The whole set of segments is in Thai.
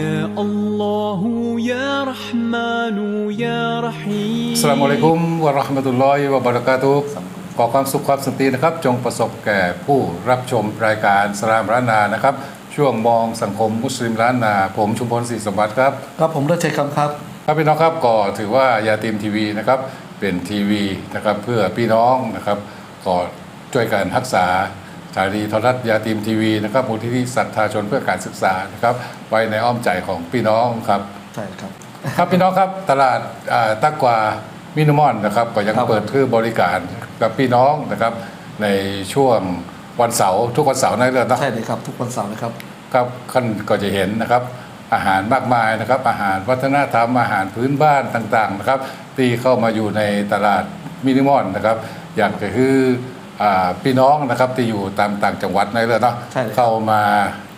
يا الله يا رحمن يا رحيم สลามอะลัยกุมวะเราะห์มะตุลลอฮิวะบะเราะกาตุฮ์ขอความสุขความสันตินะครับ จงประสบแก่ผู้รับชมรายการสลามร้านนานะครับ ช่วงมองสังคมมุสลิมร้านนา ผมชุมพลศรีสมบัติครับ ครับผมเลิศชัยคำครับ ครับพี่น้องครับก็ถือว่ายาตีมทีวีนะครับเป็นทีวีนะครับเพื่อพี่น้องนะครับก็ช่วยกันรักษา สถานีโทรทัศน์ยาตีมทีวีนะครับมูลที่ศรัทธาชนเพื่อการศึกษานะครับไว้ในอ้อมใจของพี่น้องครับใช่ครับ ครับพี่น้องครับตลาดอ่าตักกวามินิมอนนะครับก็ยังครับเปิดคือบริการกับพี่น้องนะครับในช่วงวันเสาร์ทุกวันเสาร์ในเรื่องนะใช่เลยครับทุกวันเสาร์นะครับครับท่านก็จะเห็นนะครับอาหารมากมายนะครับ อาหารวัฒนธรรมอาหารพื้นบ้านต่างๆนะครับ ที่เข้ามาอยู่ในตลาดมินิมอนนะครับ อยากจะคืออ่า พี่น้องนะครับที่อยู่ตามต่างจังหวัดในเรื่องเนาะใช่เลยเข้ามา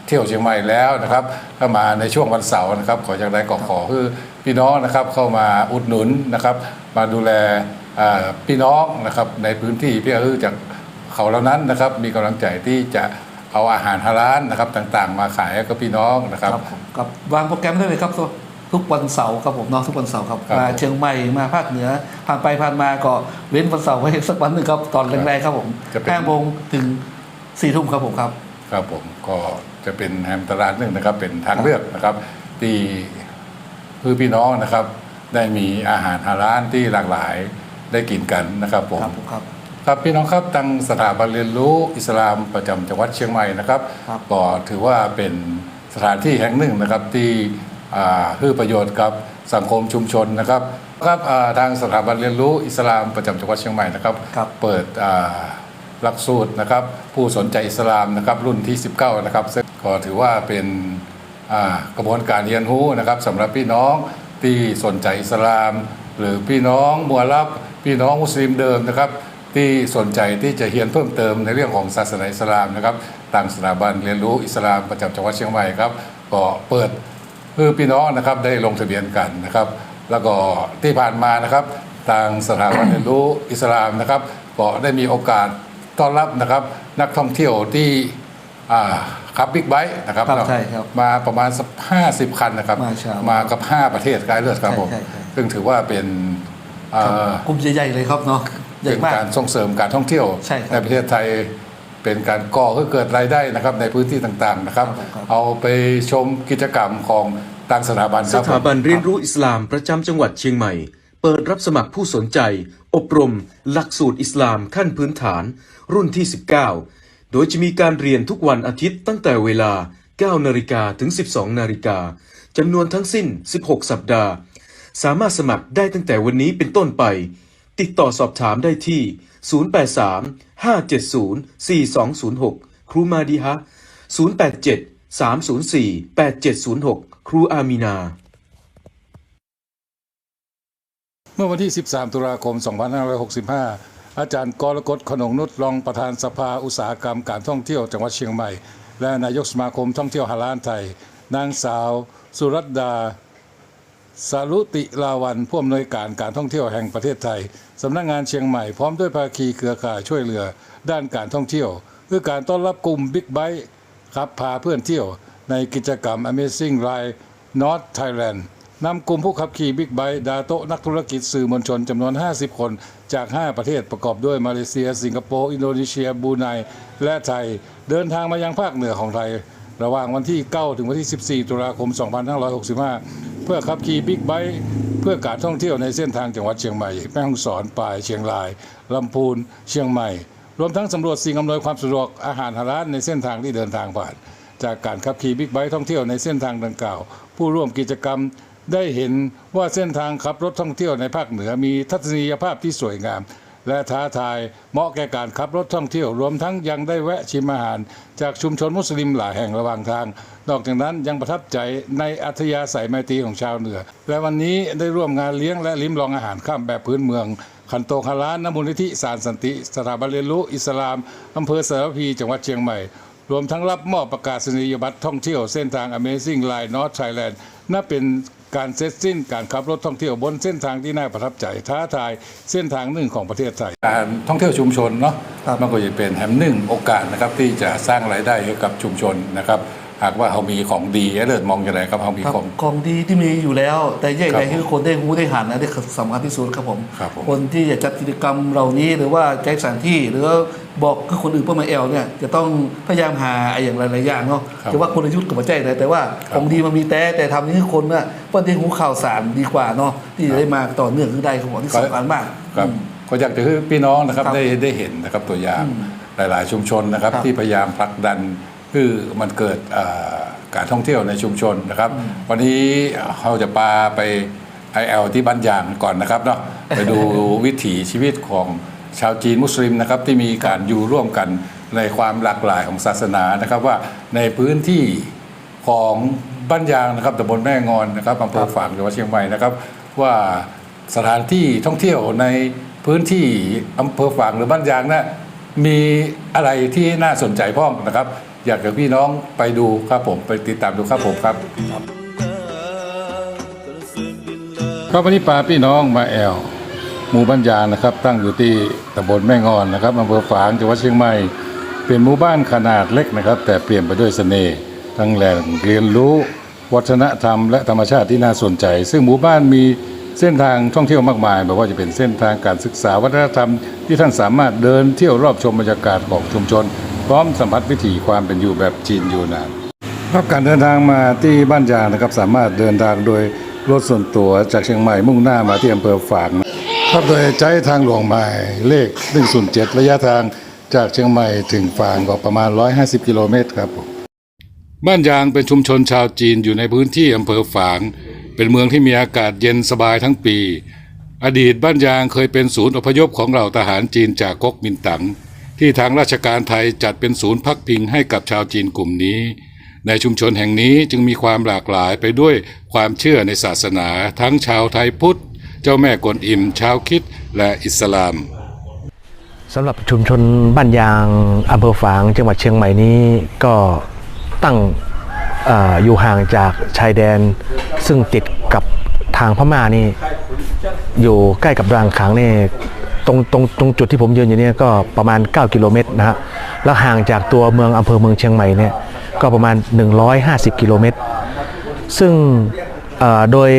เที่ยวเชียงใหม่แล้วนะครับถ้ามาในช่วงวันเสาร์นะครับ ขอจากใดก็ขอคือพี่น้องนะครับเข้ามาอุดหนุนนะครับ มาดูแลอ่าพี่น้องนะครับในพื้นที่เพื่อคือจากเขาเหล่านั้นนะครับ มีกำลังใจที่จะเอาอาหารฮาลาลนะครับต่างๆ มาขายให้กับพี่น้องนะครับผมกับวางโปรแกรมได้เลยครับ ทุกวันเสาร์ครับผมเนาะทุกวันเสาร์ครับครับมาเชียงใหม่มาภาคเหนือ ผ่านไปผ่านมาก็เว้นวันเสาร์ไว้สักวันหนึ่งครับตอนแรกๆครับผมจะเป็น ห้าโมงถึงสี่ทุ่มครับผมครับ ครับผมก็จะเป็นแฮมตลาดหนึ่งนะครับ เป็นทางเลือกนะครับที่เพื่อพี่น้องนะครับ ได้มีอาหารฮาลาลที่หลากหลายได้กินกันนะครับผม ครับผมครับ ครับพี่น้องครับทางสถาบันเรียนรู้อิสลามประจำจังหวัดเชียงใหม่นะครับครับก็ถือว่าเป็นสถานที่แห่งหนึ่งนะครับที่อ่าเพื่อประโยชน์กับสังคมชุมชนนะครับครับอ่าทางสถาบันเรียนรู้อิสลามประจำจังหวัดเชียงใหม่นะครับครับเปิดอ่าหลักสูตรนะครับผู้สนใจอิสลามนะครับรุ่นที่ 19 นะครับซึ่งก็ถือว่าเป็นอ่ากระบวนการเรียนรู้นะครับสำหรับพี่น้องที่สนใจอิสลาม หรือพี่น้องมัวรับพี่น้องมุสลิมเดิมนะครับ ที่สนใจที่จะเรียนเพิ่มเติมในเรื่องของศาสนาอิสลามนะครับทางสถาบันเรียนรู้อิสลามประจำจังหวัดเชียงใหม่ครับก็เปิด เพื่อพี่น้องนะครับได้ลงทะเบียนกันนะครับ แล้วก็ที่ผ่านมานะครับทางสถาบันเรียนรู้อิสลามนะครับ ก็ได้มีโอกาสต้อนรับนะครับ นักท่องเที่ยวที่อ่าขับบิ๊กไบค์นะครับครับใช่ครับมาประมาณสักห้าสิบคันนะครับ มาชาอัลลอฮ์มากับ 5 ประเทศใกล้เลือดครับผมใช่ใช่ใช่ซึ่งถือว่าเป็นเอ่อกลุ่มใหญ่ๆเลยครับเนาะใหญ่เป็นมากการส่งเสริมการท่องเที่ยวใช่ครับประเทศไทย เป็นการก่อให้เกิดรายได้นะครับในพื้นที่ต่างๆนะครับครับครับเอาไปชมกิจกรรมของต่างสถาบันคสรับถาบันเรียนรู้อิสลามประจำจังหวัดเชียงใหม่ เปิดรับสมัครผู้สนใจ อบรม หลักสูตรอิสลามขั้นพื้นฐาน รุ่นที่ 19 โดยจะมีการเรียนทุกวันอาทิตย์ตั้งแต่เวลา 9 นาฬิกาถึง 12 นาฬิกาจำนวนทั้งสิ้น 16 สัปดาห์ สามารถสมัครได้ตั้งแต่วันนี้เป็นต้นไป ติดต่อสอบถามได้ที่ 083 570 4206 ครูมาดีฮะ 087 304 8706 ครูอามีนา เมื่อวันที่ 13 ตุลาคม 2565 อาจารย์กรกฎขนงนุชรองประธานสภาอุตสาหกรรมการท่องเที่ยวจังหวัดเชียงใหม่ และนายกสมาคมท่องเที่ยวฮาลานไทย นางสาว สุรัตดา สารุติลาวันผู้อำนวยการการท่องเที่ยวแห่งประเทศไทยสำนักงานเชียงใหม่พร้อมด้วยภาคีเครือข่ายช่วยเหลือ ด้านการท่องเที่ยวคือการต้อนรับกลุ่มบิ๊กไบค์ขับพาเพื่อนเที่ยว ในกิจกรรม Amazing Ride North Thailand นำกลุ่มผู้ขับขี่บิ๊กไบค์ดาโตนักธุรกิจสื่อมวลชนจำนวน 50 คนจาก 5 ประเทศประกอบด้วยมาเลเซีย สิงคโปร์ อินโดนีเซียบรูไนและไทย เดินทางมายังภาคเหนือของไทย ระหว่างวันที่ 9 ถึงวันที่ 14 ตุลาคม 2565 เพื่อขับขี่บิ๊กไบค์เพื่อการท่องเที่ยวในเส้นทางจังหวัดเชียงใหม่ แม่ฮ่องสอนปาย เชียงราย ลำพูน เชียงใหม่ รวมทั้งสำรวจสิ่งอำนวยความสะดวกอาหารฮาลาลในเส้นทางที่เดินทางผ่าน จากการขับขี่บิ๊กไบค์ท่องเที่ยวในเส้นทางดังกล่าว ผู้ร่วมกิจกรรมได้เห็นว่าเส้นทางขับรถท่องเที่ยวในภาคเหนือมีทัศนียภาพที่สวยงาม และท้าทายเหมาะแก่การขับรถท่องเที่ยว รวมทั้งยังได้แวะชิมอาหาร จากชุมชนมุสลิมหลายแห่งระหว่างทาง นอกจากนั้นยังประทับใจในอัธยาศัยไมตรีของชาวเหนือ และวันนี้ได้ร่วมงานเลี้ยงและลิ้มลองอาหารข้ามแบบพื้นเมืองขันโตคาร้านนมูลนิธิสารสันติ สถาบันเรียนรู้อิสลามอำเภอสารพีจังหวัดเชียงใหม่ รวมทั้งรับมอบประกาศนียบัตรท่องเที่ยวเส้นทาง Amazing Line North Thailand นับเป็น การเสร็จสิ้นการขับรถท่องเที่ยวบนเส้นทางที่น่าประทับใจท้าทายเส้นทางหนึ่งของประเทศไทย การท่องเที่ยวชุมชนเนาะครับมันก็จะเป็นแห่งหนึ่งโอกาสนะครับที่จะสร้างรายได้ให้กับชุมชนนะครับ หากว่าเขามีของดีเลิศมองอย่างไรครับเขามีครับของของดีที่มีอยู่แล้ว แต่แยกครับใดคือคนได้รู้ได้หันนะนี่คือสำคัญที่สุดครับผมครับผม คนที่จะจัดกิจกรรมเหล่านี้หรือว่าแจ้งสถานที่หรือว่าบอกคือคนอื่นเพื่อมาแอลเนี่ยจะต้องพยายามหาไอ้อย่างหลายๆอย่างเนาะครับแต่ว่ากลยุทธ์กับมาแจ้งเลยแต่ว่าครับของดีมันมีแต่แต่ทำนี่คือคนน่ะเพื่อได้รู้ข่าวสารดีกว่าเนาะที่จะได้มาต่อเนื่องขึ้นได้ครับผมที่สำคัญมากครับอืมก็อยากจะให้พี่น้องนะครับครับได้ได้เห็นนะครับตัวอย่างอืมหลาย ๆ ชุมชนนะครับครับที่พยายามผลักดัน คือมันเกิดเอ่อการท่องเที่ยวในชุมชนนะครับ วันนี้เราจะพาไป IL ที่บ้านยางก่อนนะครับเนาะไปดูวิถีชีวิตของชาวจีนมุสลิมนะครับที่มีการอยู่ร่วมกันในความหลากหลายของศาสนานะครับว่าในพื้นที่ของบ้านยางนะครับตำบลแม่งอนนะครับอำเภอฝางจังหวัดเชียงใหม่นะครับ ว่าสถานที่ท่องเที่ยวในพื้นที่อำเภอฝางหรือบ้านยางนะมีอะไรที่น่าสนใจพ้องนะครับ อยากให้พี่น้องไปดูครับผมไปติดตามดูครับผมครับ ครับวันนี้ปาพี่น้องมาแอลหมู่บ้านยางนะครับ ตั้งอยู่ที่ตำบลแม่งอนนะครับอำเภอฝางจังหวัดเชียงใหม่ เป็นหมู่บ้านขนาดเล็กนะครับ แต่เปลี่ยนไปด้วยเสน่ห์ทั้งแหล่งเรียนรู้วัฒนธรรมและธรรมชาติที่น่าสนใจ ซึ่งหมู่บ้านมีเส้นทางท่องเที่ยวมากมายไม่ว่าจะเป็นเส้นทางการศึกษาวัฒนธรรมที่ท่านสามารถเดินเที่ยวรอบชมบรรยากาศของชุมชน พร้อมสัมผัสวิถีความเป็นอยู่แบบจีนอยู่นานครับการเดินทางมาที่บ้านยางนะครับ สามารถเดินทางโดยรถส่วนตัวจากเชียงใหม่มุ่งหน้ามาที่อำเภอฝางครับโดยใช้ทางหลวงหมายเลข 107 ระยะทางจากเชียงใหม่ถึงฝางก็ประมาณ 150 กิโลเมตรครับบ้านยางเป็นชุมชนชาวจีนอยู่ในพื้นที่อำเภอฝาง เป็นเมืองที่มีอากาศเย็นสบายทั้งปี อดีตบ้านยางเคยเป็นศูนย์อพยพของเหล่าทหารจีนจากก๊กมินตั๋ง ที่ทางราชการไทยจัดเป็นศูนย์พักพิงให้กับชาวจีนกลุ่มนี้ ในชุมชนแห่งนี้จึงมีความหลากหลายไปด้วยความเชื่อในศาสนา ทั้งชาวไทยพุทธ เจ้าแม่กวนอิม ชาวคิดและอิสลามสำหรับชุมชนบ้านยางอำเภอฝางจังหวัดเชียงใหม่นี้ก็ตั้งอออยู่ห่างจากชายแดน ซึ่งติดกับทางพม่านี่ อยู่ใกล้กับรางขังนี่ ตรงตรงตรงจุดที่ผมยืนอยู่เนี่ยก็ประมาณ 9 กิโลเมตรนะฮะแล้วห่างจากตัวเมืองอำเภอเมืองเชียงใหม่เนี่ยก็ประมาณ 150 กิโลเมตร ซึ่งโดย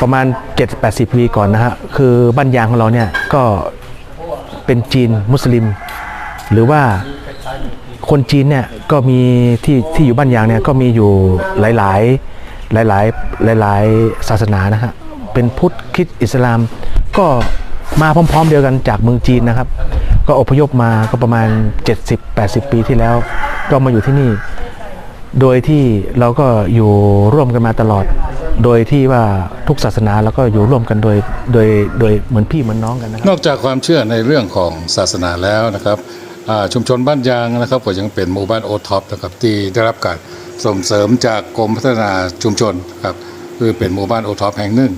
ประมาณ 7-80 ปีก่อนนะฮะคือบ้านยางของเราเนี่ยก็เป็นจีนมุสลิม หรือว่าคนจีนเนี่ยก็มีที่ที่อยู่บ้านยางเนี่ยก็มีอยู่หลายๆหลายๆหลายๆศาสนานะฮะเป็นพุทธคริสต์อิสลามก็ มาพร้อม ๆ เดียวกันจากเมืองจีนนะครับ ก็อพยพมาก็ประมาณ 70-80 ปีที่แล้ว ก็มาอยู่ที่นี่ โดยที่เราก็อยู่ร่วมกันมาตลอด โดยที่ว่าทุกศาสนาเราก็อยู่ร่วมกันโดยโดยโดยเหมือนพี่เหมือนน้องกันนะครับนอกจากความเชื่อในเรื่องของศาสนาแล้วนะครับชุมชนบ้านยางนะครับก็ยังเป็นหมู่บ้านโอท็อปนะครับที่ได้รับการส่งเสริมจากกรมพัฒนาชุมชนครับคือเป็นหมู่บ้านโอท็อปแห่งหนึ่ง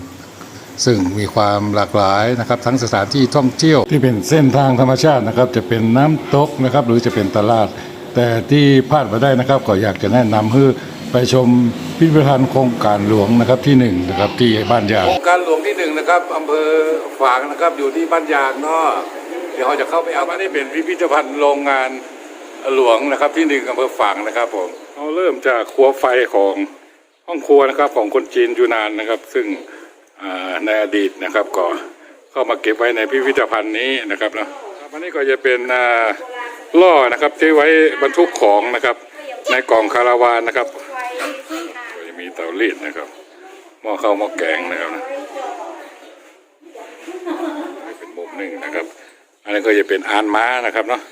ซึ่งมีความหลากหลายนะครับทั้งสถานที่ท่องเที่ยวที่เป็นเส้นทางธรรมชาตินะครับ จะเป็นน้ำตกนะครับหรือจะเป็นตลาด แต่ที่พลาดมาได้นะครับ ก็อยากจะแนะนำให้ไปชมพิพิธภัณฑ์โครงการหลวงนะครับที่หนึ่งนะครับที่บ้านยางโครงการหลวงที่หนึ่งนะครับอำเภอฝางนะครับอยู่ที่บ้านยางเนาะเดี๋ยวเราจะเข้าไปเอาอันนี้เป็นพิพิธภัณฑ์โรงงานหลวงนะครับที่หนึ่งอำเภอฝางนะครับผมเราเริ่มจากครัวไฟของห้องครัวนะครับของคนจีนยูนานนะครับ ซึ่ง ในอดีตนะครับก็เข้ามาเก็บไว้ในพิพิธภัณฑ์นี้นะครับเนาะอันนี้ก็จะเป็นล่อนะครับที่ไว้บรรทุกของนะครับ ในกล่องคาราวานนะครับก็จะมีเตารีดนะครับหม้อข้าวหม้อแกงนะครับนะเป็นมุมหนึ่งนะครับ อันนี้ก็จะเป็นอานม้านะครับเนาะ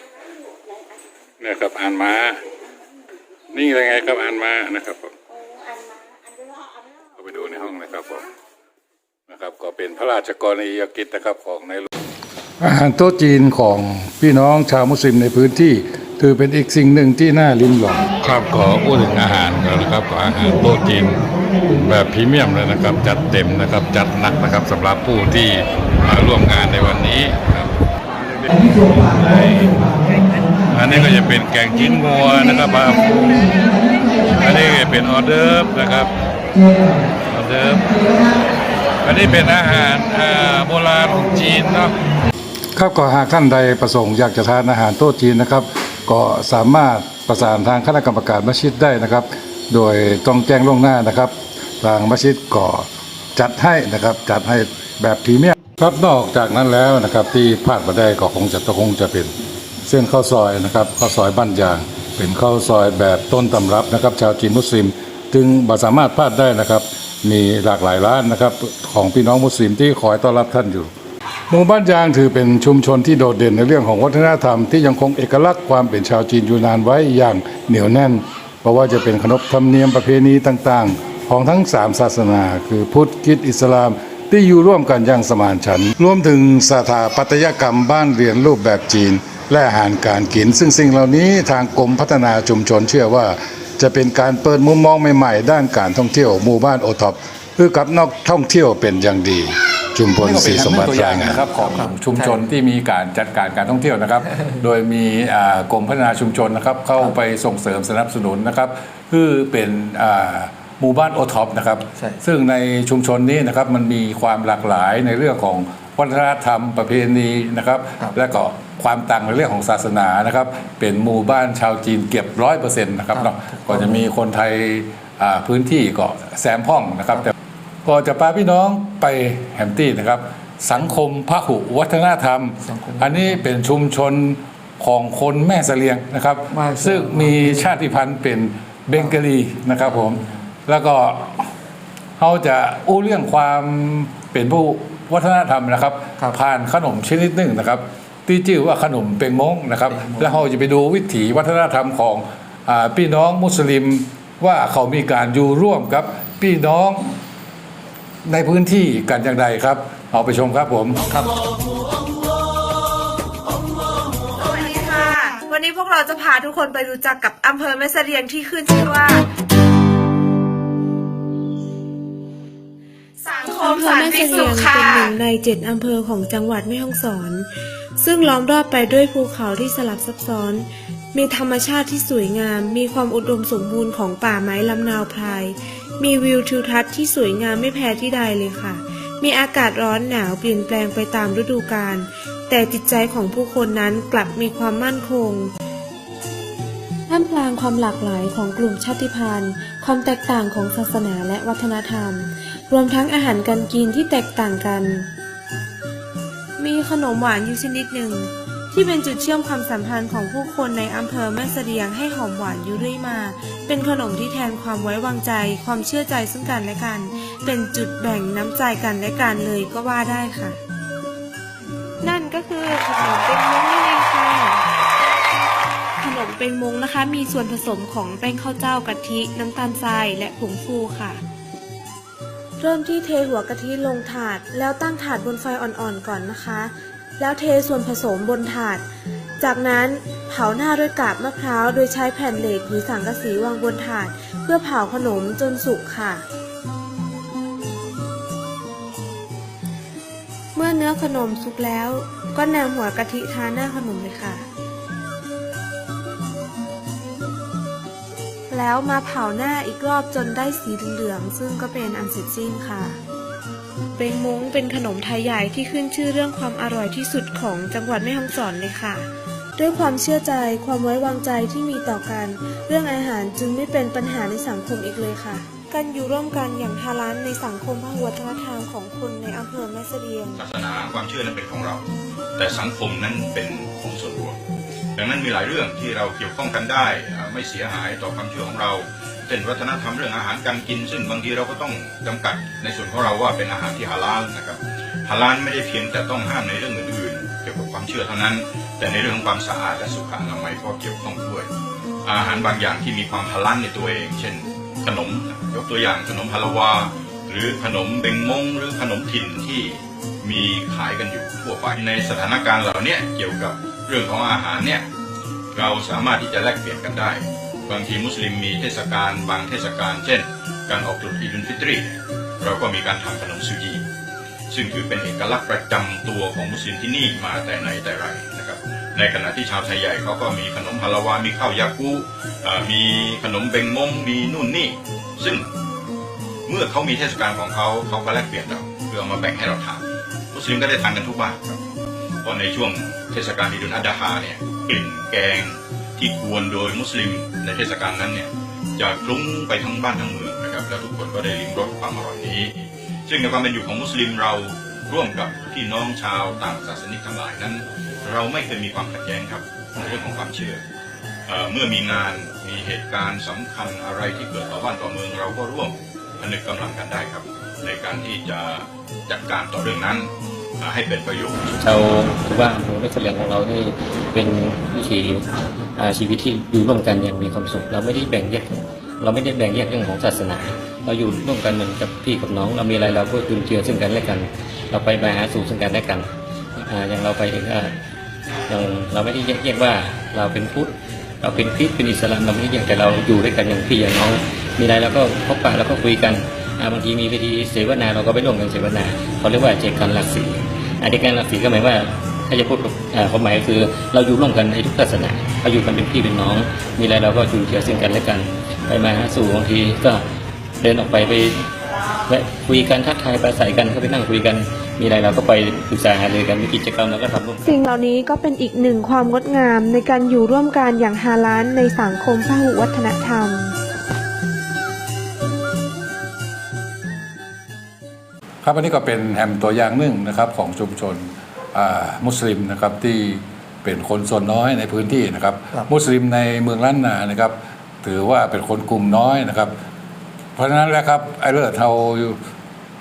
เนี่ยครับอานม้า นี่อะไรไงครับอานม้านะครับผมเข้าไปดูในห้องนะครับผม นะครับก็เป็นพระราชกรณียกิจนะครับของในหลวงอาหารโต๊ะจีนของพี่น้องชาวมุสลิมในพื้นที่ ถือเป็นอีกสิ่งหนึ่งที่น่าลิ้มลองครับขอพูดถึงอาหารกันนะครับก็อาหารโต๊ะจีนแบบพรีเมียมเลยนะครับ จัดเต็มนะครับจัดหนักนะครับสำหรับผู้ที่มาร่วมงานในวันนี้ครับอันนี้ก็จะเป็นแกงจิ้นงัวนะครับปลาฟูอันนี้ก็จะเป็นออเดิร์ฟนะครับออเดิร์ฟ อันนี้เป็นอาหารโบราณของจีนเนาะครับก็หากท่านใดประสงค์อยากจะทานอาหารโต๊ะจีนนะครับ ก็สามารถประสานทางคณะกรรมการมัสยิดได้นะครับ โดยต้องแจ้งล่วงหน้านะครับ ทางมัสยิดก็จัดให้นะครับจัดให้แบบพรีเมียมครับนอกจากนั้นแล้วนะครับที่พลาดมาได้ก็คงจะคงจะเป็นเส้นข้าวซอยนะครับข้าวซอยบ้านยาง เป็นข้าวซอยแบบต้นตำรับนะครับ ชาวจีนมุสลิม จึงบ่สามารถพลาดได้นะครับ มีหลากหลายร้านนะครับ ของพี่น้องมุสลิมที่คอยต้อนรับท่านอยู่หมู่บ้านยางถือเป็นชุมชนที่โดดเด่นในเรื่องของวัฒนธรรมที่ยังคงเอกลักษณ์ความเป็นชาวจีนอยู่นานไว้อย่างเหนียวแน่น เพราะว่าจะเป็นขนบธรรมเนียมประเพณีต่างๆ ของทั้งสามศาสนา คือพุทธคิดอิสลามที่อยู่ร่วมกันอย่างสมานฉันท์รวมถึงสถาปัตยกรรมบ้านเรียนรูปแบบจีน และอาหารการกิน ซึ่งสิ่งเหล่านี้ทางกรมพัฒนาชุมชนเชื่อว่า จะเป็นการเปิดมุมมองใหม่ๆ ด้านการท่องเที่ยวหมู่บ้านโอท็อปเพื่อกับนักท่องเที่ยวเป็นอย่างดีจุมพลนี่ก็ศเป็รีนสมบัติตัวอราย่ายงงานนะครับของชุมชนที่มีการจัดการการท่องเที่ยวนะครับ โดยมีอ่ากรมพัฒนาชุมชนนะครับเข้าไปส่งเสริมสนับสนุนนะครับคือเป็นอ่าหมู่บ้านโอท็อปนะครับ ใช่ ซึ่งในชุมชนนี้นะครับมันมีความหลากหลายในเรื่องของวัฒนธรรมประเพณีนะครับ และก็ ความต่างในเรื่องของศาสนานะครับ เป็นหมู่บ้านชาวจีนเก็บร้อยเปอร์เซ็นต์นะครับเนาะก็จะมีคนไทยอ่าพื้นที่ก็แซมพ่องนะครับ แต่ก็จะพาพี่น้องไปแฮมตี้นะครับ สังคมพหุวัฒนธรรมสังคมอันนี้เป็นชุมชนของคนแม่เสลียงนะครับมาเสลียงซึ่งมีชาติพันธุ์เป็นเบงกาลีนะครับผม แล้วก็เขาจะอู้เรื่องความเป็นผู้วัฒนธรรมนะครับครับผ่านขนมชนิดหนึ่งนะครับ ที่ชื่อว่าขนมเป็งมงนะครับ แล้วเราจะไปดูวิถีวัฒนธรรมของอาพี่น้องมุสลิมว่าเขามีการอยู่ร่วมกับพี่น้องในพื้นที่กันอย่างไรครับ เอาไปชมครับผมสวัสดีค่ะวันนี้พวกเราจะพาทุกคนไปรู้จักกับอำเภอแม่เสรียงที่ขึ้นชื่อว่าสังคมอำเภอสันแม่ติเสลีสุยขงค่ะเป็นหนึ่งในเจ็ดอำเภอของจังหวัดแม่ฮ่องสอน ซึ่งล้อมรอบไปด้วยภูเขาที่สลับซับซ้อน มีธรรมชาติที่สวยงาม มีความอุดมสมบูรณ์ของป่าไม้ลำนาวไพรมีวิวทิวทัศน์ที่สวยงามไม่แพ้ที่ใดเลยค่ะ มีอากาศร้อนหนาวเปลี่ยนแปลงไปตามฤดูกาล แต่จิตใจของผู้คนนั้นกลับมีความมั่นคงท่ามกลางความหลากหลายของกลุ่มชาติพันธุ์ ความแตกต่างของศาสนาและวัฒนธรรม รวมทั้งอาหารการกินที่แตกต่างกัน มีขนมหวานอยู่ชนิดหนึ่ง ที่เป็นจุดเชื่อมความสัมพันธ์ของผู้คนในอำเภอแม่เสรียงให้หอมหวานอยู่เรื่อยมา เป็นขนมที่แทนความไว้วางใจ ความเชื่อใจซึ่งกันและกัน เป็นจุดแบ่งน้ำใจกันและกันเลยก็ว่าได้ค่ะ นั่นก็คือขนมเป็นมุ้งนั่นเองค่ะขนมเป็งมงนะคะ มีส่วนผสมของแป้งข้าวเจ้ากะทิ น้ำตาลทรายและผงฟูค่ะ เริ่มที่เทหัวกะทิลงถาด แล้วตั้งถาดบนไฟอ่อนๆก่อนนะคะ แล้วเทส่วนผสมบนถาด จากนั้นเผาหน้าด้วยกาบมะพร้าวโดยใช้แผ่นเหล็กหรือสังกะสีวางบนถาด เพื่อเผาขนมจนสุกค่ะ เมื่อเนื้อขนมสุกแล้ว ก็นำหัวกะทิทาหน้าขนมเลยค่ะ แล้วมาเผาหน้าอีกรอบจนได้สีเหลืองๆซึ่งก็เป็นอันเสร็จสิ้นค่ะเป็งมุ้งเป็นขนมไทยใหญ่ที่ขึ้นชื่อเรื่องความอร่อยที่สุดของจังหวัดแม่ฮ่องสอนเลยค่ะ ด้วยความเชื่อใจความไว้วางใจที่มีต่อกัน เรื่องอาหารจึงไม่เป็นปัญหาในสังคมอีกเลยค่ะ การอยู่ร่วมกันอย่างทารันในสังคมพหุวัฒนธรรมของคนในอำเภอแม่เสลียงศาสนาความเชื่อนั้นเป็นของเรา แต่สังคมนั้นเป็นของส่วนรวม ดังนั้นมีหลายเรื่องที่เราเกี่ยวข้องกันได้ไม่เสียหายต่อความเชื่อของเราเช่นวัฒนธรรมเรื่องอาหารการกิน ซึ่งบางทีเราก็ต้องจำกัดในส่วนของเราว่าเป็นอาหารที่ฮาลาลนะครับฮาลาลไม่ได้เพียงแต่ต้องห้ามในเรื่องอื่นๆ เกี่ยวกับความเชื่อเท่านั้น แต่ในเรื่องของความสะอาดและสุขอนามัยก็เกี่ยวข้องด้วย อาหารบางอย่างที่มีความฮาลาลในตัวเอง เช่น ขนมยกตัวอย่างขนมฮาลาวา หรือขนมเบงมง หรือขนมถิ่นที่มีขายกันอยู่ทั่วไปในสถานการณ์เหล่านี้เกี่ยวกับ เรื่องของอาหารเนี่ยเราสามารถที่จะแลกเปลี่ยนกันได้ บางทีมุสลิมมีเทศกาลบางเทศกาลเช่น การออกตรุษอีดุลฟิตรีเราก็มีการทำขนมซูจีซึ่งถือเป็นเอกลักษณ์ประจำตัวของมุสลิมที่นี่มาแต่ไหนแต่ไรนะครับ ในขณะที่ชาวไทยใหญ่เขาก็มีขนมฮาลาวา มีข้าวยากูมีขนมเบงมงมีนู่นนี่ ซึ่งเมื่อเขามีเทศกาลของเขาเขาก็แลกเปลี่ยนเราเพื่อมาแบ่งให้เราทานมุสลิมก็ได้ทานกันทุกบ้านครับ ราะในช่วงเทศกาลอีดุลอัดฮาเนี่ยกลิ่นแกงที่ควรโดยมุสลิมในเทศกาลนั้นเนี่ยจะคลุ้งไปทั้งบ้านทั้งเมืองนะครับแล้วทุกคนก็ได้ลิ้มรสความอร่อยนี้ ซึ่งในความเป็นอยู่ของมุสลิมเราร่วมกับพี่น้องชาวต่างศาสนิกทั้งหลายนั้น เราไม่เคยมีความขัดแย้งครับในเรื่องของความเชื่อเออเมื่อมีงานมีเหตุการณ์สำคัญอะไรที่เกิดต่อบ้านต่อเมืองเราก็ร่วมผนึกกำลังกันได้ครับ ในการที่จะจัดการต่อเรื่องนั้น ให้เป็นประโยชน์ชาวบ้านของนักแสดงของเรานี่เป็นวิถีชีวิตที่อยู่ร่วมกันอย่างมีความสุข เราไม่ได้แบ่งแยก เราไม่ได้แบ่งแยกเรื่องของศาสนา เราอยู่ร่วมกันเหมือนกับพี่กับน้อง เรามีอะไรเราก็จุนเจือซึ่งกันและกัน เราไปมาหาสู่ซึ่งกันและกันอย่างเราไปถึงอย่างเราไม่ได้แยกแยกว่าเราเป็นพุทธเราเป็นคริสเป็นอิสลามเราไม่ได้แยกแต่เราอยู่ด้วยกันอย่างพี่อย่างน้อง มีอะไรเราก็พบปะแล้วก็คุยกัน บางทีมีเวทีเสวนาเราก็ไปร่วมกันเสวนาเขาเรียกว่าเจกันหลักสีอาเจกันหลักสีก็หมายว่าถ้าจะพูดความหมายก็คือเราอยู่ร่วมกันในทุกศาสนาเราอยู่กันเป็นพี่เป็นน้อง มีอะไรเราก็จุนเจือซึ่งกันและกัน ไปมาหาสู่บางทีก็เดินออกไปไปแวะคุยกันทักทายปราศัยกันก็ไปนั่งคุยกันมีอะไรเราก็ไปปรึกษาหารือกันมีกิจกรรมเราก็ทำร่วมสิ่งเหล่านี้ก็เป็นอีกหนึ่งความงดงามในการอยู่ร่วมกันอย่างฮาลาลในสังคมพหุวัฒนธรรม ครับอันนี้ก็เป็นแฮมตัวอย่างหนึ่งนะครับของชุมชนอ่ามุสลิมนะครับที่เป็นคนส่วนน้อยในพื้นที่นะครับครับ มุสลิมในเมืองล้านนานะครับ ถือว่าเป็นคนกลุ่มน้อยนะครับ เพราะฉะนั้นแล้วครับไอ้เลิศเรา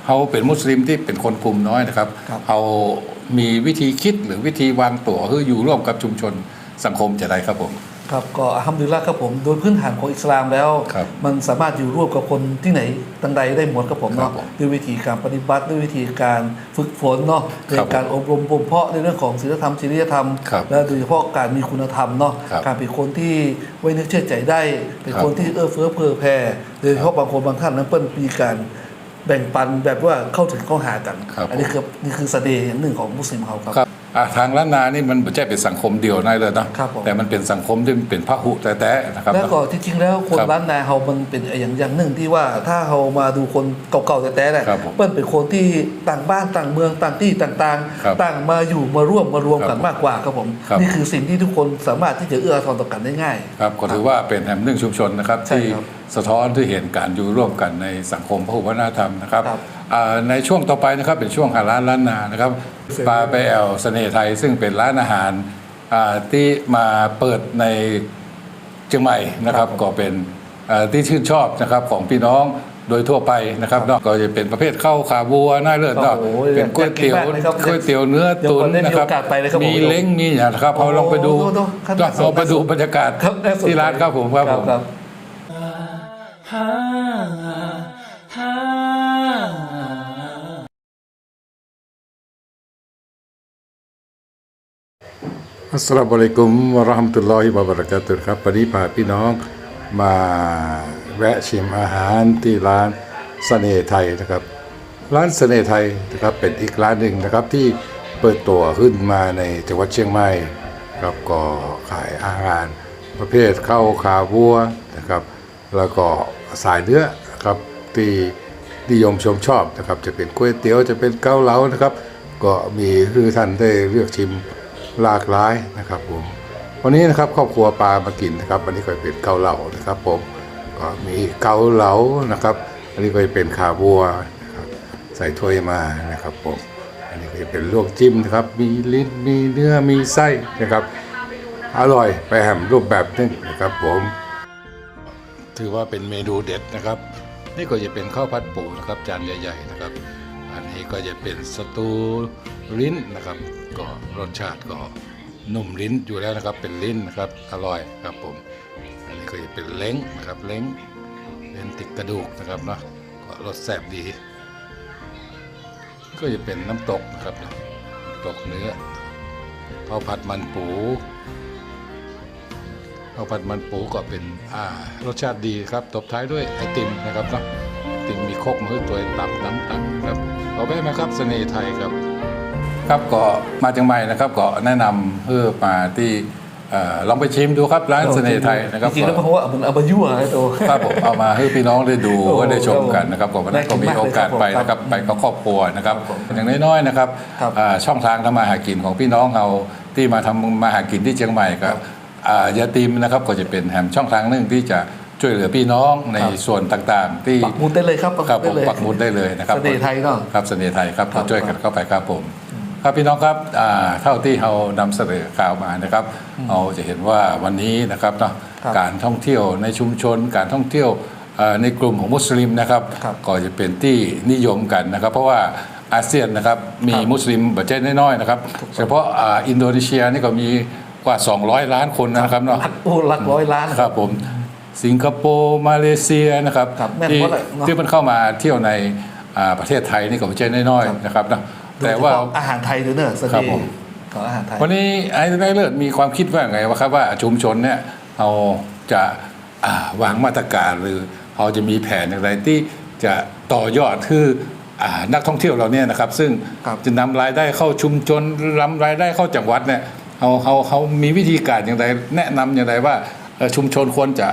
เขาเป็นมุสลิมที่เป็นคนกลุ่มน้อยนะครับครับเอามีวิธีคิดหรือวิธีวางตัวเพื่ออยู่ร่วมกับชุมชนสังคมจะได้ครับผม ครับก็อัลฮัมดุลิลละครับผมโดยพื้นฐานของอิสลามแล้ว ครับมันสามารถอยู่ร่วมกับคนที่ไหนตั้งใดได้หมดครับผมครัเนาะบผมด้วยวิธีการปฏิบัติด้วยวิธีการฝึกฝนเนาะในครับการอบรมบ่มเพาะในเรื่องของศีลธรรมจริยธรรม ครับและโดยเฉพาะการมีคุณธรรมเนาะครับการเป็นคนที่ไว้นึกเชื่อใจได้ เป็นครับคนที่เอื้อเฟื้อเผื่อแผ่โดยเฉพาะบางคนบางท่านนั้นเปิ้ลมีการแบ่งปันแบบว่าเข้าถึงเข้าหากัน ครับอันี้คือนี่คือเสน่ห์อย่างหนึ่งของมุสลิมเขาครับ ครับอะ ทางล้านนานี่มันไม่ใช่เป็นสังคมเดียวนั่นเลยนะครับผมแต่มันเป็นสังคมที่มันเป็นพหุแต่แต่ๆนะครับแล้วก็ที่จริงแล้วคนครับล้านนาเฮามันเป็นอย่างอย่างหนึ่งที่ว่าถ้าเฮามาดูคนเก่าๆแต่ๆเนี่ยครับผมเปิ้นเป็นคนที่ต่างบ้านต่างเมืองต่างที่ต่างครับๆต่างมาอยู่มาร่วมมารวมกันครับมากกว่าครับผมครับนี่คือสิ่งที่ทุกคนสามารถที่จะเอื้ออาทรต่อกันได้ง่ายครับก็ถือว่าเป็นแห่งหนึ่งชุมชนนะครับใช่ที่ครับสะท้อนที่เห็นการอยู่ร่วมกันในสังคมพหุวัฒนธรรมนะครับครับอ่า ในช่วงต่อไปนะครับเป็นช่วงหาร้านล้านนานะครับปลาไปแอลเสน่ห์ไทย ซึ่งเป็นร้านอาหารอ่าที่มาเปิดในเชียงใหม่นะครับ ก็เป็นอ่าที่ชื่นชอบนะครับของพี่น้องโดยทั่วไปนะครับเนาะก็จะเป็นประเภทข้าวขาวัวน่าเลิศเนาะโอ้โหเป็นก๋วยเตี๋ยวอยากกินมากเลยครับก๋วยเตี๋ยวเนื้อเดี๋ยวตุ๋นผมได้มีนะครับโอกาสไปเลยครับผมมีเล้งมีอย่างนะครับพอลองไปดูโอ้โหขนาดลองไปดูบรรยากาศครับน่สนใจที่ร้านครับผมครับผม อัสสลามุอะลัยกุมวะเราะห์มะตุลลอฮิวะบะเราะกาตุฮ์ครับวันนี้พาพี่น้องมาแวะชิมอาหารที่ร้านเสน่ห์ไทยนะครับ ร้านเสน่ห์ไทยนะครับเป็นอีกร้านหนึ่งนะครับที่เปิดตัวขึ้นมาในจังหวัดเชียงใหม่ครับก็ขายอาหารประเภทข้าวขาวัวนะครับ แล้วก็สายเนื้อครับที่นิยมชมชอบนะครับ จะเป็นก๋วยเตี๋ยวจะเป็นเกาเหลานะครับ ก็มีคือท่านได้เลือกชิม หลากหลายนะครับผมวันนี้นะครับครอบครัวปลามากินนะครับวันนี้ก็เป็นเกาเหลานะครับผมก็มีเกาเหลานะครับ อันนี้ก็จะเป็นขาวัวนะครับใส่ถ้วยมานะครับผมอันนี้ก็จะเป็นลวกจิ้มนะครับ มีลิ้นมีเนื้อมีไส้นะครับ อร่อยไปแหมรูปแบบนึงนะครับผมถือว่าเป็นเมนูเด็ดนะครับ นี่ก็จะเป็นข้าวผัดปูนะครับจานใหญ่ ๆ นะครับ อันนี้ก็จะเป็นสตูลิ้นนะครับ ก็รสชาติก็นุ่มลิ้นอยู่แล้วนะครับ เป็นลิ้นนะครับอร่อยครับผม อันนี้ก็จะเป็นเล้งนะครับเล้งเล้งติดกระดูกนะครับเนาะก็รสแซ่บดี ก็จะเป็นน้ำตกนะครับน้ำตกเนื้อข้าวผัดมันปูข้าวผัดมันปูก็เป็นอ่ารสชาติดีครับตบท้ายด้วยไอติมนะครับเนาะไอติมมีโคกมือตัวตับน้ำตับครับเอาไปมครับเสน่ห์ไทยครับ ครับก็มาจังใหม่นะครับก็แนะนำเพื่อมาที่เอ่อลองไปชิมดูครับร้านเสน่ห์ไทยนะครับจริงๆแล้วเพราะว่ามันเอามายั่วไอ้ตัวครับผมเอามาให้พี่น้องได้ดูโอ้โหว่าได้ชมกันนะครับก็วันนั้นก็มีโอกาสไปนะครับไปกับครอบครัวนะครับอย่างน้อยๆนะครับครับอ่าช่องทางทำมาหากินของพี่น้องเราที่มาทำมาหากินที่เชียงใหม่ครับอ่ายาติมนะครับก็จะเป็นแหมช่องทางหนึ่งที่จะช่วยเหลือพี่น้องในครับส่วนต่างๆ ที่ปักหมุดได้เลยครับปักหคมุรับดผได้มเลยปักหมุดได้เลยนะครับเสน่ห์ไทยเนาะครับเสน่ห์ไทยครับครับช่วยกันเข้าไปครับผม ครับพี่น้องครับอ่าเท่าที่เรานำเสนอข่าวมานะครับ เราจะเห็นว่าวันนี้นะครับเนาะครับการท่องเที่ยวในชุมชน การท่องเที่ยวเอ่อในกลุ่มของมุสลิมนะครับครับ ก็จะเป็นที่นิยมกันนะครับ เพราะว่าอาเซียนนะครับมีครับมุสลิมประเทศน้อยๆนะครับ เฉพาะอ่าอินโดนีเซียนี่ก็มีกว่า 200 ล้านคนนะครับเนาะหลักโอ้หลักร้อยล้านครับผมสิงคโปร์มาเลเซียนะครับครับแม่นที่หมดเลยเนอะที่มันเข้ามาเที่ยวในอ่าประเทศไทยนี่ก็ไม่ใช่น้อยๆนะครับนะ แต่ว่าโดยเฉพะอาหารไทยด้วยเนอะเสครับน่ผมห์ของอาหารไทยวันนี้ไอ้ได้เลิศมีความคิดว่าไงว่าครับว่าชุมชนเนี่ยเราจะอ่าวางมาตรการหรือเราจะมีแผนอย่างไรที่จะต่อยอดคืออ่านักท่องเที่ยวเราเนี่ยนะครับ ซึ่งครับจะนำรายได้เข้าชุมชนนำรายได้เข้าจังหวัดเนี่ยเขาเขาเขามีวิธีการอย่างไรแนะนำอย่างไรว่าเอ่อชุมชนควรจะ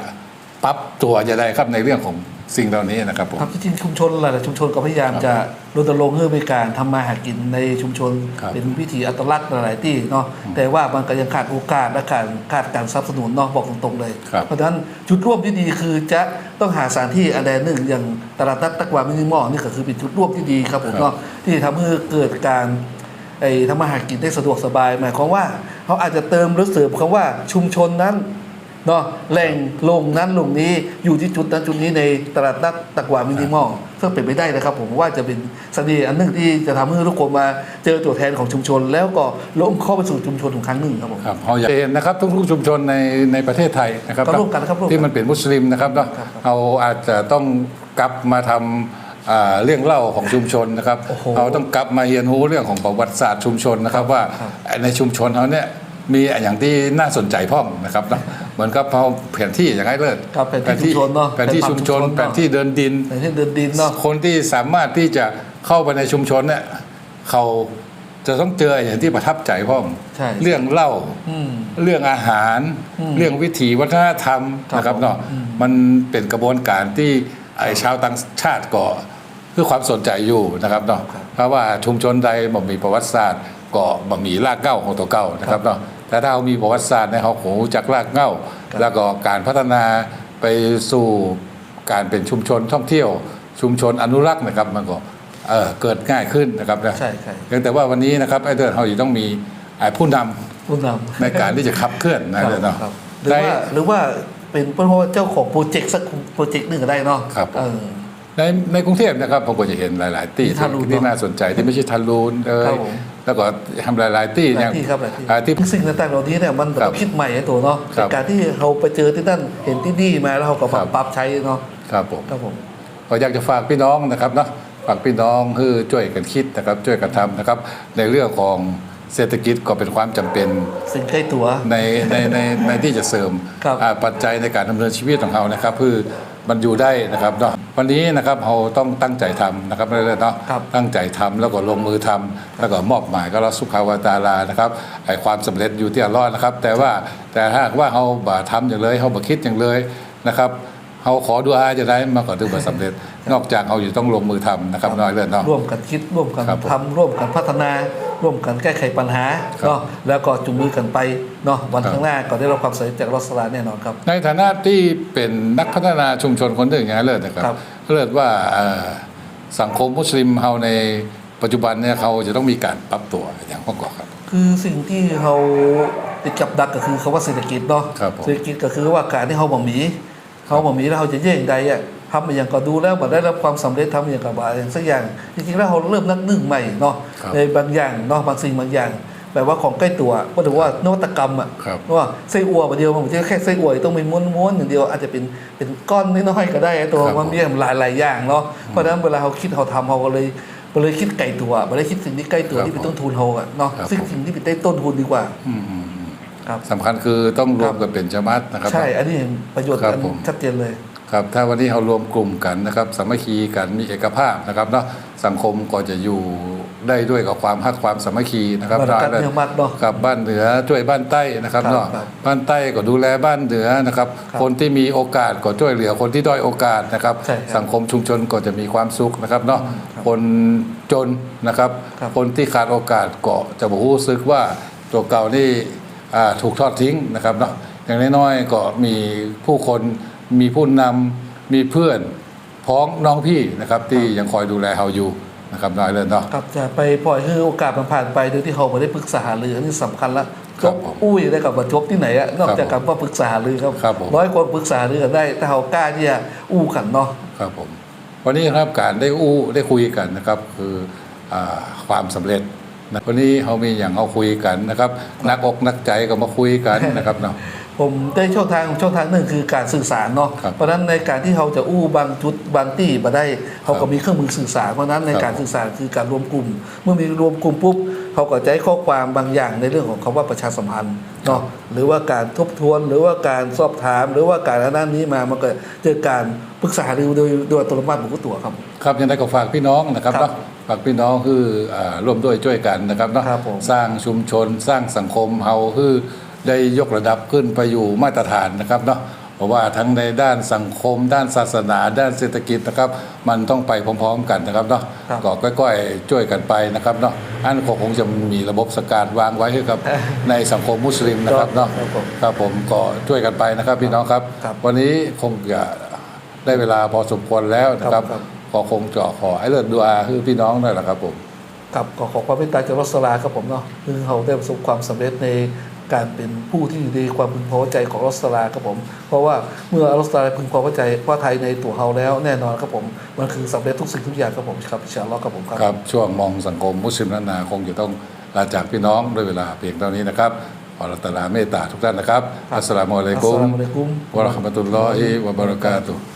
ปรับตัวอย่างไรครับในเรื่องของ สิ่งเหล่านี้นะครับผมครับจริงๆชุมชนหลายๆชุมชนก็พยายามจะรณรงค์ให้มีการทำมาหากินในชุมชน ครับเป็นวิถีอัตลักษณ์หลายๆที่เนาะแต่ว่ามันก็ยังขาดโอกาสและขาดขาดการสนับสนุนเนาะบอกตรงๆเลย ครับ เพราะฉะนั้นจุดร่วมที่ดีคือจะต้องหาสถานที่อันใดหนึ่งอย่างตลาดนัดตะกวามินิมอลนี่ก็คือเป็นจุดร่วมที่ดีครับผมครับ เนาะที่ทำให้เกิดการไอ้ทำมาหากินได้สะดวกสบาย หมายความว่าเขาอาจจะเติมหรือเสริมคำว่าชุมชนนั้น เนาะแหล่งลงนั้นลงนี้อยู่ที่จุดนั้นจุดนี้ในตลาดนัดตะกวามินิมอลซึ่งเป็นไปได้นะครับ ผมว่าจะเป็นเสน่ห์อันหนึ่งที่จะทำให้ทุกคนมาเจอตัวแทนของชุมชน แล้วก็ลงเข้าไปสู่ชุมชนของครั้งหนึ่งครับผมครับเราอยากเห็นนะครับทุกๆชุมชนในในประเทศไทยนะครับก็ร่วมกันนะครับร่วมกันที่มันเป็นมุสลิมนะครับเนาะครับครับเราอาจจะต้องกลับมาทำอ่าเรื่องเล่าของชุมชนนะครับโอ้โหเราต้องกลับมาเรียนรู้เรื่องของประวัติศาสตร์ชุมชนนะครับ ว่าครับในชุมชนเขาเนี่ยมีอย่างที่น่าสนใจพ่องนะครับ เนาะเหมือนกับเราแผนที่อย่างไรเลิศครับแผนที่ชุมชนเนาะแผนที่ชุมชนแผนที่ชุมชนเนาะแผนที่เดินดินในที่เดินดินเนาะคนที่สามารถที่จะเข้าไปในชุมชนเนี่ยเขาจะต้องเจออย่างที่ประทับใจพ่อมใช่เรื่องเล่าอืมเรื่องอาหารอืมเรื่องวิถีวัฒนธรรมครับนะครับผมเนาะอืมมันเป็นกระบวนการที่ไอ้ชาวต่างชาติก็คือความสนใจอยู่นะครับเนาะเพราะว่าชุมชนใดบ่มีประวัติศาสตร์ก็บ่มีรากเหง้าของตัวเก่านะครับเนาะ แต่ถ้าเรามีประวัติศาสตร์ในเขาโหจากรากเหง้า แล้วก็การพัฒนาไปสู่การเป็นชุมชนท่องเที่ยว ชุมชนอนุรักษ์นะครับมันก็เอ่อเกิดง่ายขึ้นนะครับนะใช่ใช่เพียงแต่ว่าวันนี้นะครับไอ้เดินเขาจะต้องมีไอ้ผู้นำผู้นำในการที่จะขับเคลื่อนนะครับเดี๋ยวเนาะครับหรือได้ว่าหรือว่าเป็นเพราะว่าเจ้าของโปรเจกต์สักโปรเจกต์หนึ่งก็ได้เนาะครับเออ ในในกรุงเทพนะครับผมก็จะเห็นหลาย ๆ ที่ที่ทันรูนที่น่าสนใจที่ไม่ใช่ทันรูนเอครัยบผมแล้วก็ทำหลาย ๆ ที่หลาอยย่างที่ครับหลายที่อ่าที่สิ่งต่างๆเหล่านี้เนี่ยมันครัต้บองคิดใหม่ให้ตัวเนาะครับในการที่เราไปเจอที่นั่นเห็นที่นี่มาแล้วเราก็ครับปรับใช้เนาะครับผมครับผมก็อยากจะฝากพี่น้องนะครับเนาะฝากพี่น้องคือช่วยกันคิดนะครับช่วยกันทำนะครับ ในเรื่องของเศรษฐกิจก็เป็นความจำเป็นสิ่งใกล้ตัวในในในในที่จะเสริมครับอ่าปัจจัยในการดำเนินชีวิตของเขานะครับ คือ มันอยู่ได้นะครับเนาะวันนี้นะครับเราต้องตั้งใจทำนะครับเรื่อยๆเนาะครับตั้งใจทำแล้วก็ลงมือทำแล้วก็มอบหมายก็เราสุขาวาตาลานะครับไอ้ความสำเร็จอยู่ที่อัลลอฮ์นะครับ แต่ว่าแต่ถ้าหากว่าเราบ่ทำอย่างเลยเราบ่คิดอย่างเลยนะครับ เราขอดูอาจะได้มาก่อนถึงบ่สำเร็จ นอกจากเราอยู่ต้องลงมือทำนะครับน้อยเลยเนาะร่วมกันคิดร่วมกันครับผมทำร่วมกันพัฒนา ร่วมกันแก้ไขปัญหาครับเนาะแล้วก็จุงมือกันไปเนาะวันครับข้างหน้าก็ได้รับความสำเร็จจากรัสลาแน่นอนครับ ในฐานะที่เป็นนักพัฒนาชุมชนคนหนึ่งอย่างนั้นเลยนะครับครับเลิศว่าเอ่อสังคมมุสลิมเราในปัจจุบันเนี่ยเขาจะต้องมีการปรับตัวอย่างพ่อก่อนครับ คือสิ่งที่เราติดกับดักก็คือคาว่าเศรษฐกิจเนาะครับผมเศรษฐกิจก็คือว่าการที่เขาบ่มี เขาบ่มีแล้วเขาจะแย่งใดอะทำอย่างก็ดูแล้วบ่ได้รับความสำเร็จทำอย่างกับว่าอย่างสักอย่างจริงๆแล้วเราเริ่มนับหนึ่งใหม่เนาะครับในบางอย่างเนาะบางสิ่งบางอย่างแบบว่าของใกล้ตัวก็ถือว่านวัตกรรมอะครับว่าไส้อั่วประเดียวมันไม่ใช่แค่ไส้อั่วต้องเป็นม้วนๆอย่างเดียวอาจจะเป็นเป็นก้อนน้อยๆก็ได้ไอ้ตัวครับมันมีหลายหลายๆอย่างเนาะเพราะฉะนั้นเวลาเขาคิดเขาทำเขาก็เลยก็เลยคิดไกลตัวไม่ได้คิดสิ่งที่ใกล้ตัวครับที่เป็นต้นทุนเขาอะเนาะครับซึ่งผมสิ่งที่เป็นใต้ต้นทุนดีกว่าอืมอืมอืม ครับ สำคัญคือต้องรวมกันเป็นจามัดนะครับ ใช่ อันนี้เห็นประโยชน์ครับอันผม ชัดเจนเลย ครับถ้าวันนี้เรารวมกลุ่มกันนะครับสามัคคีกันมีเอกภาพนะครับเนาะสังคมก็จะอยู่ได้ด้วยกับความฮักความสามัคคีนะครับบรรยากาศเมืองมัดเนาะกับบ้านเหนือช่วยบ้านใต้นะครับครับเนาะครับบ้านใต้ก็ดูแลบ้านเหนือนะครับครับคนที่มีโอกาสก็ช่วยเหลือคนที่ด้อยโอกาสนะครับ ใช่ครับสังคมชุมชนก็จะมีความสุขนะครับเนาะคนจนนะครับ ครับ คนที่ขาดโอกาสก็จะบอกรู้สึกว่าตัวเก่านี่อ่า ถูกทอดทิ้งนะครับเนาะอย่างน้อยๆก็มีผู้คนมีผู้นำมีเพื่อนพ้องน้องพี่นะครับที่ยังคอยดูแลเราอยู่นะครับน้อยเลยเนาะครับจะไปปล่อยให้โอกาสมันผ่านไปโดยที่เขาไม่ได้ปรึกษาหารืออันนี้สำคัญละคจรับบผมอุ้ยได้กับว่าจบที่ไหนอะนอกจากครักาบรว่าปรึกษาหารือครับครับผมร้อยคนปรึกษาหารือกันได้แต่เขากล้าที่จะอู้กันเนาะครับผมวันนี้ครับการได้อู้ได้คุยกันนะครับคืออาความสำเร็จ นะวันนี้เขามีอย่างเขาคุยกันนะครับ นักอกนักใจก็มาคุยกันนะครับเนาะผมได้ช่องทางช่องทางหนึ่งคือการสื่อสารเนาะครับเพราะฉะนั้นในการที่เขาจะอู้บางจุดบางที่มาได้เขาก็มีเครื่องมือสื่อสารเพราะฉะนั้นในครับการสื่อสารคือการรวมกลุ่ม เมื่อมีรวมกลุ่มปุ๊บเขาก็จะให้ข้อความบางอย่างในเรื่องของคำว่าประชาสัมพันธ์เนาะหรือว่าการทบทวนหรือว่าการสอบถาม หรือว่าการอันนั้นนี้มามันก็เจอการปรึกษาหรือโดยโดยอัตโนมัติของผู้ตัวครับ ครับยังไงก็ฝากพี่น้องนะครับครับเนาะ ฝากพี่น้องคืออ่าร่วมด้วยช่วยกันนะครับเนาะครับผมสร้างชุมชนสร้างสังคมเฮาคือได้ยกระดับขึ้นไปอยู่มาตรฐานนะครับเนาะเพราะว่าทั้งในด้านสังคม ด้านศาสนา ด้านเศรษฐกิจนะครับ มันต้องไปพร้อมๆกันนะครับเนาะครับก็ก้อยๆช่วยกันไปนะครับเนาะอันก็คงจะมีระบบสกัดวางไว้ให้กับ ในสังคมมุสลิมนะครับเนาะครับผมครับผมก็ช่วยกันไปนะครับพี่น้องครับครับ วันนี้คงจะได้เวลาพอสมควรแล้วนะครับ ครับก็คงจะขอให้เลิศดูอาคือพี่น้องนั่นแหละครับผมครับก็ขอความเมตตาจากรัสลาครับผมเนาะคือเขาได้ประสบความสำเร็จในการเป็นผู้ที่อยู่ในความพึงพอใจของรัสลาครับผม เพราะว่าเมื่อรัสลาพึงพอใจว่าไทยในตัวเขาแล้วแน่นอนครับผม มันคือสำเร็จทุกสิ่งทุกอย่างครับผมครับอินชาอัลลอฮ์ครับผมครับครับช่วงมองสังคมมุสลิมนานาคงจะต้องลาจากพี่น้องด้วยเวลาเพียงเท่านี้นะครับขอรัตนาเมตตาทุกท่านนะครับอัสสลามุอะลัยกุมอัสสลามุอะลัยกุมวะเราะห์มะตุลลอฮิวะบะเราะกาตุฮ์